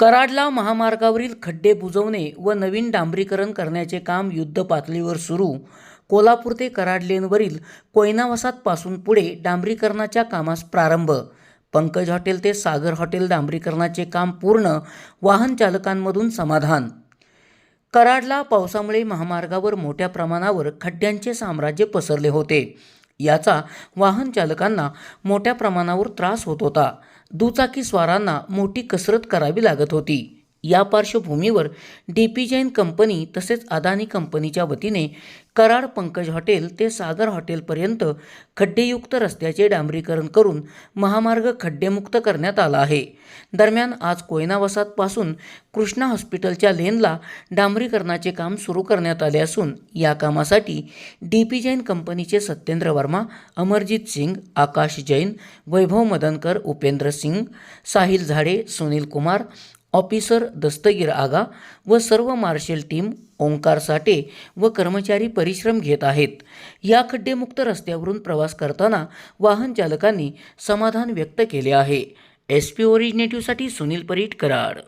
कराडला महामार्गावरील खड्डे बुजवणे व नवीन डांबरीकरण करण्याचे काम युद्धपातळीवर सुरू. कोल्हापूर ते कराड लेनवरील कोयनावसातपासून पुढे डांबरीकरणाच्या कामास प्रारंभ. पंकज हॉटेल ते सागर हॉटेल डांबरीकरणाचे काम पूर्ण वाहन चालकांमधून समाधान. कराडला पावसामुळे महामार्गावर मोठ्या प्रमाणावर खड्ड्यांचे साम्राज्य पसरले होते. याचा वाहन चालकांना मोठ्या प्रमाणावर त्रास होत होता. दुचाकी स्वारांना मोठी कसरत करावी लागत होती. या पार्श्वभूमीवर डी पी जैन कंपनी तसेच अदानी कंपनीच्या वतीने कराड पंकज हॉटेल ते सागर हॉटेलपर्यंत खड्डेयुक्त रस्त्याचे डांबरीकरण करून महामार्ग खड्डेमुक्त करण्यात आला आहे. दरम्यान आज कोयना वसाहतपासून कृष्णा हॉस्पिटलच्या लेनला डांबरीकरणाचे काम सुरू करण्यात आले असून या कामासाठी डी पी जैन कंपनीचे सत्येंद्र वर्मा अमरजित सिंग आकाश जैन वैभव मदनकर उपेंद्र सिंग साहिल झाडे सुनील कुमार ऑफिसर दस्तगीर आगा व सर्व मार्शल टीम ओंकार साठे व कर्मचारी परिश्रम घेत आहेत. या खड्डेमुक्त रस्त्यावरून प्रवास करताना वाहन चालकांनी समाधान व्यक्त केले आहे. एस पी ओरिजिनेटिव्हसाठी सुनील परीट कराड.